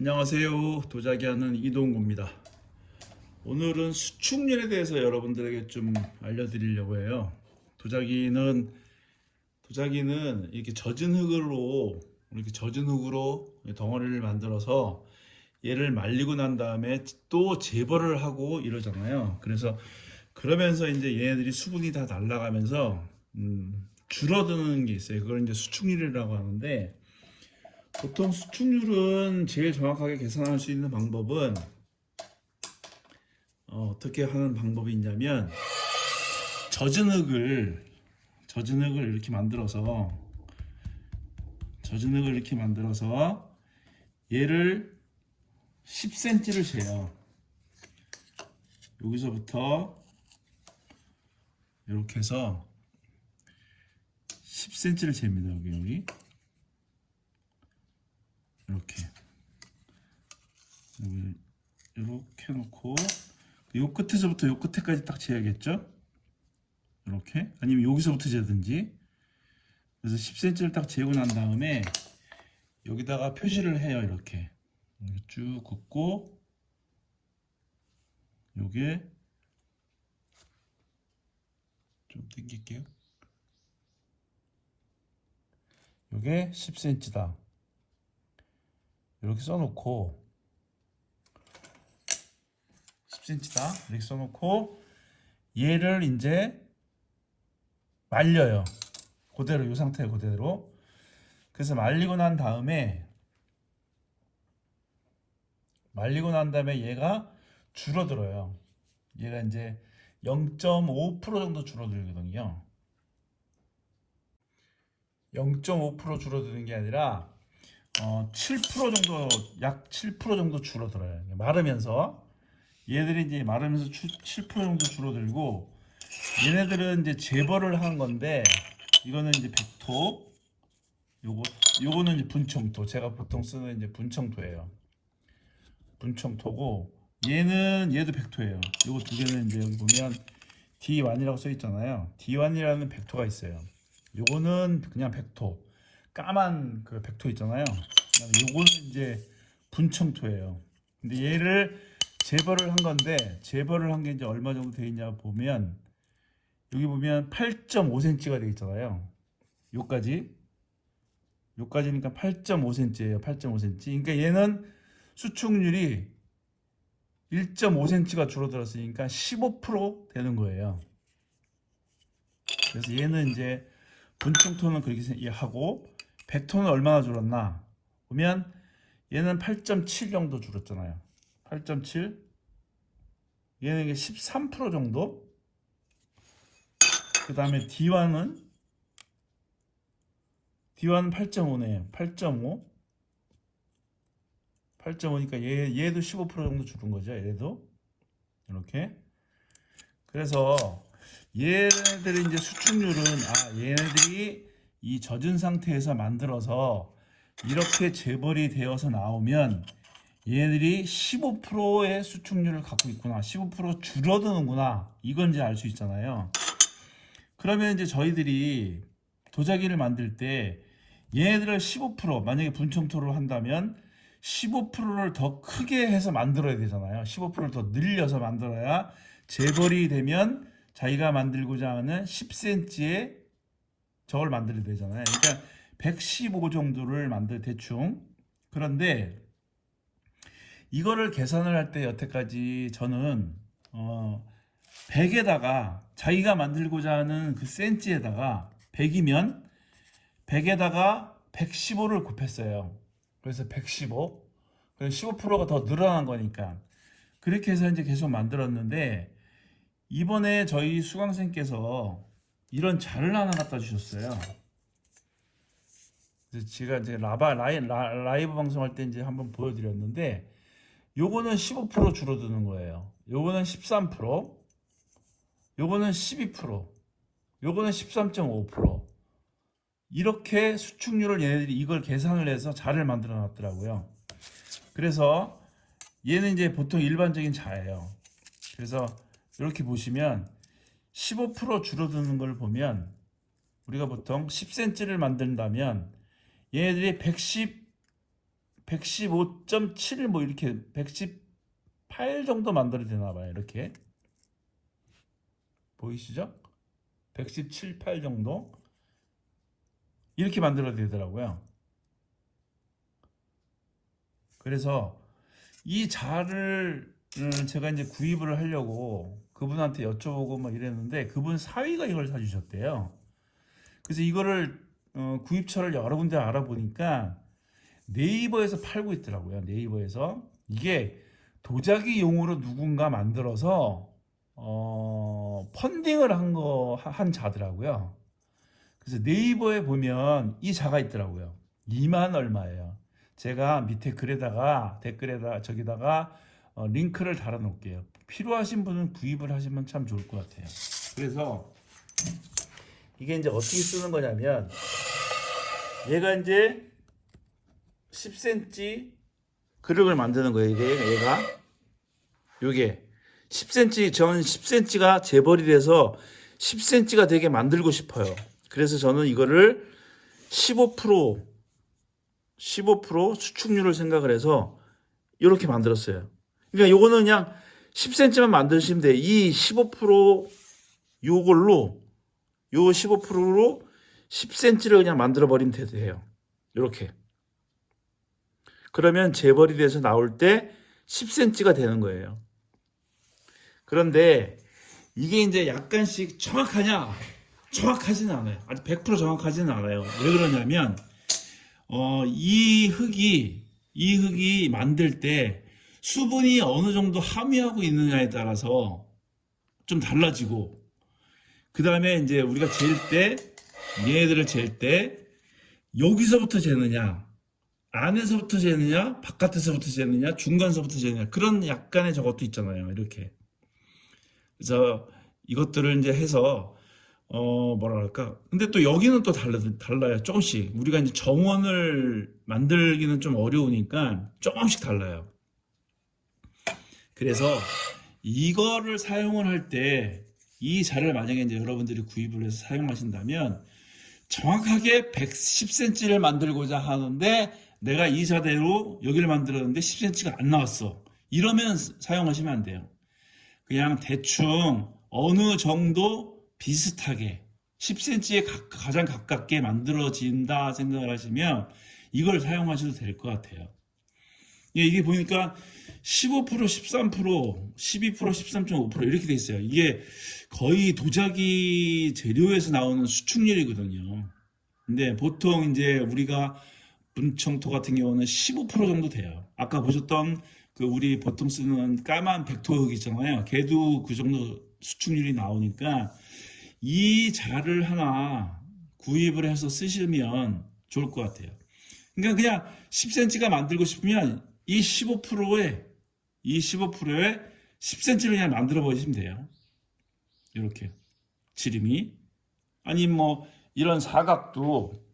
안녕하세요. 도자기 하는 이동구입니다. 오늘은 수축률에 대해서 여러분들에게 좀 알려드리려고 해요. 도자기는 도자기는 이렇게 젖은 흙으로 이렇게 젖은 흙으로 덩어리를 만들어서 얘를 말리고 난 다음에 또 재벌을 하고 이러잖아요. 그래서 그러면서 이제 얘네들이 수분이 다 날아가면서 음, 줄어드는 게 있어요. 그걸 이제 수축률이라고 하는데 보통 수축률은 제일 정확하게 계산할 수 있는 방법은 어, 떻게 하는 방법이 있냐면 젖은 흙을 젖은 흙을 이렇게 만들어서 젖은 흙을 이렇게 만들어서 얘를 10cm를 재요. 여기서부터 이렇게 해서 10cm를 잽니다. 여기 여기. 이렇게. 여기 이렇게 놓고 요 끝에서부터 요 끝에까지 딱 재야겠죠? 이렇게? 아니면 여기서부터 재든지. 그래서 10cm를 딱 재고 난 다음에 여기다가 표시를 해요 이렇게. 쭉 긋고 요게 좀 당길게요. 요게 10cm다 이렇게 써놓고 10cm다. 이렇게 써놓고 얘를 이제 말려요. 그대로 이 상태 그대로. 그래서 말리고 난 다음에 말리고 난 다음에 얘가 줄어들어요. 얘가 이제 0.5% 정도 줄어들거든요. 0.5% 줄어드는 게 아니라 어, 7% 정도 약 7% 정도 줄어들어요. 마르면서 얘들이 이제 마르면서 7% 정도 줄어들고 얘네들은 이제 재벌을 한 건데 이거는 이제 백토 요거 요거는 이제 분청토 제가 보통 쓰는 이제 분청토예요. 분청토고 얘는 얘도 백토예요. 요거 두 개는 이제 여기 보면 D1이라고 써 있잖아요. D1이라는 백토가 있어요. 요거는 그냥 백토. 까만 그 백토 있잖아요. 요거는 이제 분청토예요. 근데 얘를 재벌을 한 건데 재벌을 한 게 이제 얼마 정도 돼 있냐 보면 여기 보면 8.5cm가 돼 있잖아요. 요까지 요까지니까 8.5cm예요. 8.5cm. 그러니까 얘는 수축률이 1.5cm가 줄어들었으니까 15% 되는 거예요. 그래서 얘는 이제 분청토는 그렇게 하고 100톤은 얼마나 줄었나? 보면 얘는 8.7 정도 줄었잖아요. 8.7. 얘는 이게 13% 정도. 그 다음에 D1은 D1은 8.5네요. 8.5. 8.5니까 얘, 얘도 15% 정도 줄은 거죠. 얘도. 이렇게. 그래서 얘네들의 이제 수축률은 아 얘네들이 이 젖은 상태에서 만들어서 이렇게 재벌이 되어서 나오면 얘네들이 15%의 수축률을 갖고 있구나. 15% 줄어드는구나. 이건 이제 알 수 있잖아요. 그러면 이제 저희들이 도자기를 만들 때 얘네들을 15% 만약에 분청토를 한다면 15%를 더 크게 해서 만들어야 되잖아요. 15%를 더 늘려서 만들어야 재벌이 되면 자기가 만들고자 하는 10cm의 저걸 만들어야 되잖아요. 그러니까 115 정도를 만들 대충. 그런데 이거를 계산을 할 때 여태까지 저는 어 100에다가 자기가 만들고자 하는 그 센치에다가 100이면 100에다가 115를 곱했어요. 그래서 115. 그래서 15%가 더 늘어난 거니까. 그렇게 해서 이제 계속 만들었는데 이번에 저희 수강생께서 이런 자를 하나 갖다 주셨어요. 제가 이제 라바 라이, 라, 라이브 방송할 때 이제 한번 보여드렸는데 요거는 15% 줄어드는 거예요. 요거는 13%, 요거는 12%, 요거는 13.5%. 이렇게 수축률을 얘네들이 이걸 계산을 해서 자를 만들어 놨더라고요. 그래서 얘는 이제 보통 일반적인 자예요. 그래서 이렇게 보시면 15% 줄어드는 걸 보면 우리가 보통 10cm를 만든다면 얘네들이 110 115.7뭐 이렇게 118 정도 만들어야 되나 봐요. 이렇게. 보이시죠? 117, 8 정도. 이렇게 만들어야 되더라고요. 그래서 이 자를 음, 제가 이제 구입을 하려고 그분한테 여쭤보고 막 이랬는데 그분 사위가 이걸 사주셨대요. 그래서 이거를 어, 구입처를 여러 군데 알아보니까 네이버에서 팔고 있더라고요. 네이버에서 이게 도자기용으로 누군가 만들어서 어, 펀딩을 한 거 한 자더라고요. 그래서 네이버에 보면 이 자가 있더라고요. 2만 얼마예요. 제가 밑에 글에다가 댓글에다 저기다가 어, 링크를 달아 놓을게요. 필요하신 분은 구입을 하시면 참 좋을 것 같아요. 그래서 이게 이제 어떻게 쓰는 거냐면 얘가 이제 10cm 그릇을 만드는 거예요. 이게 얘가 요게 10cm 전 10cm가 재벌이 돼서 10cm가 되게 만들고 싶어요. 그래서 저는 이거를 15% 15% 수축률을 생각을 해서 이렇게 만들었어요. 그러니까 요거는 그냥 10cm만 만드시면 돼요. 이 15% 요걸로 요 15%로 10cm를 그냥 만들어 버리면 돼요. 이렇게. 그러면 재벌이 돼서 나올 때 10cm가 되는 거예요. 그런데 이게 이제 약간씩 정확하냐? 정확하지는 않아요. 아주 100% 정확하지는 않아요. 왜 그러냐면 어, 이 흙이 이 흙이 만들 때 수분이 어느 정도 함유하고 있느냐에 따라서 좀 달라지고 그 다음에 이제 우리가 잴 때 얘네들을 잴 때 여기서부터 재느냐 안에서부터 재느냐 바깥에서부터 재느냐 중간서부터 재느냐 그런 약간의 저것도 있잖아요 이렇게. 그래서 이것들을 이제 해서 어 뭐라 그럴까? 근데 또 여기는 또 달라, 달라요 조금씩. 우리가 이제 정원을 만들기는 좀 어려우니까 조금씩 달라요 그래서 이거를 사용을 할 때 이 자를 만약에 이제 여러분들이 구입을 해서 사용하신다면 정확하게 110cm를 만들고자 하는데 내가 이 자대로 여기를 만들었는데 10cm가 안 나왔어. 이러면 사용하시면 안 돼요. 그냥 대충 어느 정도 비슷하게 10cm에 가장 가깝게 만들어진다 생각을 하시면 이걸 사용하셔도 될 것 같아요. 예, 이게 보니까 15%, 13%, 12%, 13.5% 이렇게 돼 있어요. 이게 거의 도자기 재료에서 나오는 수축률이거든요. 근데 보통 이제 우리가 문청토 같은 경우는 15% 정도 돼요. 아까 보셨던 그 우리 보통 쓰는 까만 백토흙 있잖아요. 걔도 그 정도 수축률이 나오니까 이 자를 하나 구입을 해서 쓰시면 좋을 것 같아요. 그러니까 그냥 10cm가 만들고 싶으면 이 15%에 이 15%에 10cm를 그냥 만들어 버리시면 돼요. 이렇게 지름이 아니 뭐 이런 사각도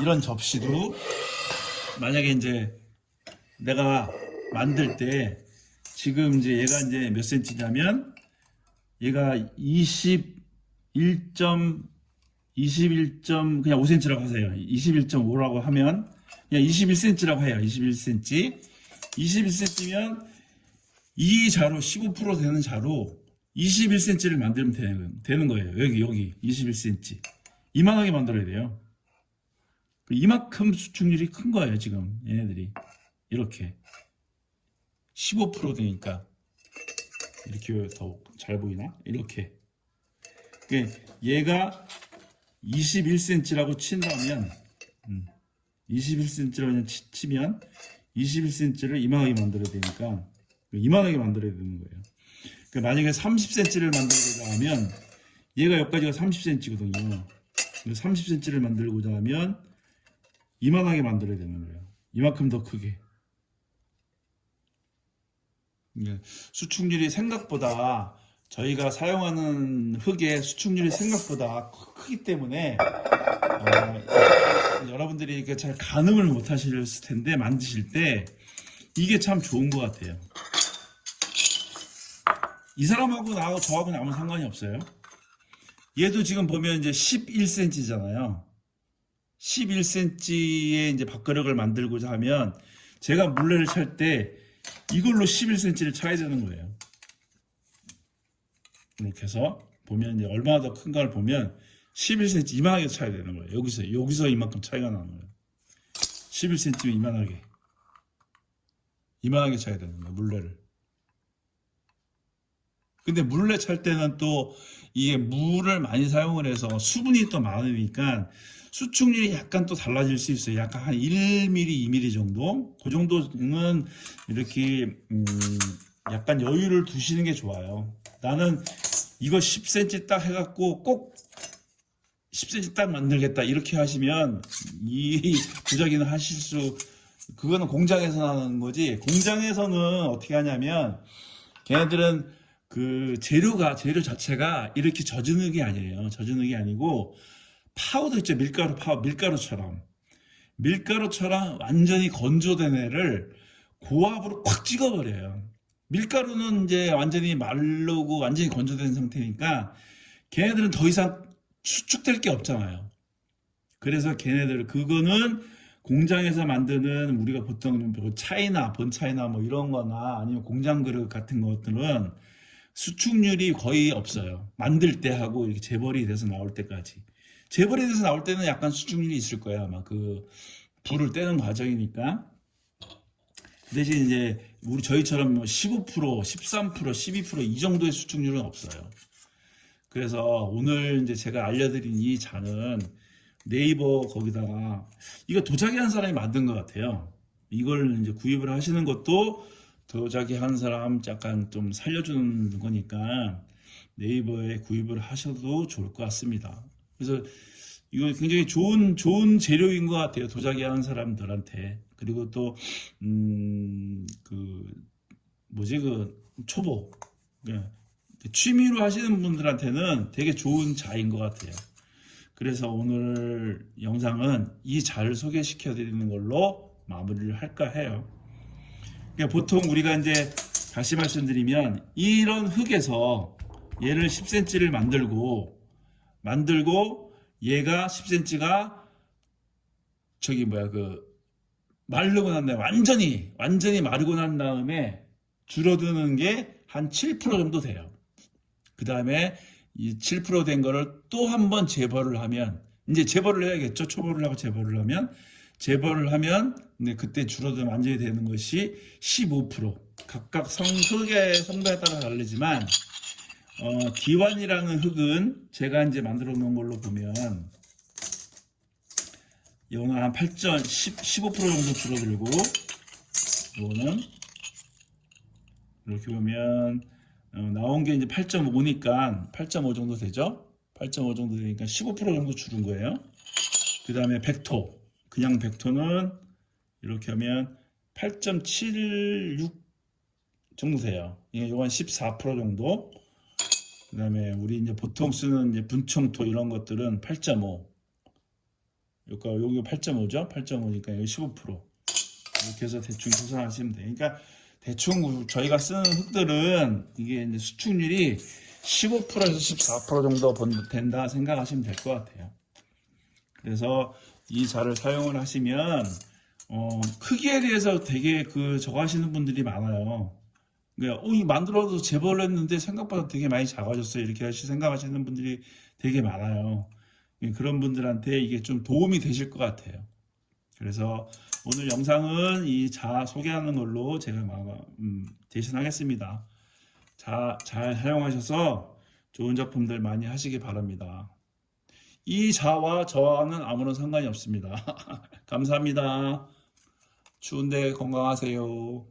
이런 접시도 만약에 이제 내가 만들 때 지금 이제 얘가 이제 몇 센치냐면 얘가 21. 21. 그냥 5cm라고 하세요. 21.5라고 하면 그냥 21cm라고 해요. 21cm. 21cm면 이 자로 15% 되는 자로 21cm를 만들면 되는, 되는 거예요. 여기 여기 21cm. 이만하게 만들어야 돼요. 이만큼 수축률이 큰 거예요, 지금 얘네들이. 이렇게 15% 되니까 이렇게 더 잘 보이나? 이렇게. 그 얘가 21cm라고 친다면 음, 21cm라고 그냥 치- 치면 21cm를 이만하게 만들어야 되니까 이만하게 만들어야 되는 거예요. 그 만약에 30cm를 만들고자 하면 얘가 여기까지가 30cm거든요. 30cm를 만들고자 하면 이만하게 만들어야 되는 거예요. 이만큼 더 크게. 예, 수축률이 생각보다 저희가 사용하는 흙의 수축률이 생각보다 크- 크기 때문에 어, 여러분들이 이렇게 잘 가늠을 못 하실 텐데 만드실 때 이게 참 좋은 것 같아요. 이 사람하고 나하고 저하고는 아무 상관이 없어요. 얘도 지금 보면 이제 11cm잖아요. 11cm의 이제 밥그릇을 만들고자 하면 제가 물레를 찰 때 이걸로 11cm를 차야 되는 거예요. 이렇게 해서 보면 이제 얼마나 더 큰가를 보면 11cm 이만하게 차야 되는 거예요. 여기서 여기서 이만큼 차이가 나는 거예요. 11cm 이만하게 이만하게 차야 되는 거예요. 물레를. 근데 물레 찰 때는 또 이게 물을 많이 사용을 해서 수분이 또 많으니까 수축률이 약간 또 달라질 수 있어요. 약간 한 1mm, 2mm 정도? 그 정도는 이렇게 음, 약간 여유를 두시는 게 좋아요. 나는 이거 10cm 딱 해갖고 꼭 10cm 딱 만들겠다 이렇게 하시면 이 부작위는 하실 수 그거는 공장에서 하는 거지. 공장에서는 어떻게 하냐면 걔네들은 그 재료가 재료 자체가 이렇게 젖은 흙이 아니에요. 젖은 흙이 아니고 파우더 있죠. 밀가루 파우 밀가루처럼. 밀가루처럼 완전히 건조된 애를 고압으로 콱 찍어버려요. 밀가루는 이제 완전히 마르고 완전히 건조된 상태니까 걔네들은 더 이상 수축될 게 없잖아요. 그래서 걔네들 그거는 공장에서 만드는 우리가 보통 뭐 차이나 본차이나 뭐 이런 거나 아니면 공장 그릇 같은 것들은 수축률이 거의 없어요. 만들 때 하고 이렇게 재벌이 돼서 나올 때까지. 재벌이 돼서 나올 때는 약간 수축률이 있을 거야. 아마 그 불을 떼는 과정이니까. 그 대신 이제 우리 저희처럼 뭐15%, 13%, 12%이 정도의 수축률은 없어요. 그래서 오늘 이제 제가 알려드린 이 잔은 네이버 거기다가 이거 도자기 한 사람이 만든 것 같아요. 이걸 이제 구입을 하시는 것도 도자기 한 사람 약간 좀 살려주는 거니까 네이버에 구입을 하셔도 좋을 것 같습니다. 그래서 이거 굉장히 좋은 좋은 재료인 것 같아요. 도자기 하는 사람들한테 그리고 또 음 그 뭐지 그 초보 예. 취미로 하시는 분들한테는 되게 좋은 자인 것 같아요. 그래서 오늘 영상은 이 자를 소개시켜 드리는 걸로 마무리를 할까 해요. 그러니까 보통 우리가 이제 다시 말씀드리면 이런 흙에서 얘를 10cm를 만들고 만들고 얘가 10cm가 저기 뭐야 그 마르고 난 다음에 완전히 완전히 마르고 난 다음에 줄어드는 게 한 7% 정도 돼요. 그 다음에 이 7%된 거를 또 한 번 재벌을 하면 이제 재벌을 해야겠죠. 초벌을 하고 재벌을 하면 재벌을 하면 네, 그때 줄어들면 완전히 되는 것이 15% 각각 성 흙의 성도에 따라 다르지만 어, 디완이라는 흙은 제가 이제 만들어 놓은 걸로 보면 이거는 한 8점 10, 15% 정도 줄어들고 이거는 이렇게 보면 어, 나온 게 이제 8.5니까 8.5 정도 되죠? 8.5 정도 되니까 15% 정도 줄은 거예요. 그 다음에 벡토. 그냥 벡토는 이렇게 하면 8.76 정도 돼요. 이게 요건 14% 정도. 그 다음에 우리 이제 보통 쓰는 이제 분청토 이런 것들은 8.5. 여기가 여기 8.5죠? 8.5니까 여기 15%. 이렇게 해서 대충 계산하시면 돼요. 그러니까 대충 저희가 쓰는 흙들은 이게 이제 수축률이 15%에서 14% 정도 번- 된다 생각하시면 될 것 같아요. 그래서 이 자를 사용을 하시면 어, 크기에 대해서 되게 그 저거 하시는 분들이 많아요. 그러니까 어, 이 만들어도 제벌 했는데 생각보다 되게 많이 작아졌어요. 이렇게 하시 생각하시는 분들이 되게 많아요. 그런 분들한테 이게 좀 도움이 되실 것 같아요. 그래서 오늘 영상은 이 자 소개하는 걸로 제가 마- 음, 대신하겠습니다. 자, 잘 사용하셔서 좋은 작품들 많이 하시기 바랍니다. 이 자와 저와는 아무런 상관이 없습니다. 감사합니다. 추운데 건강하세요.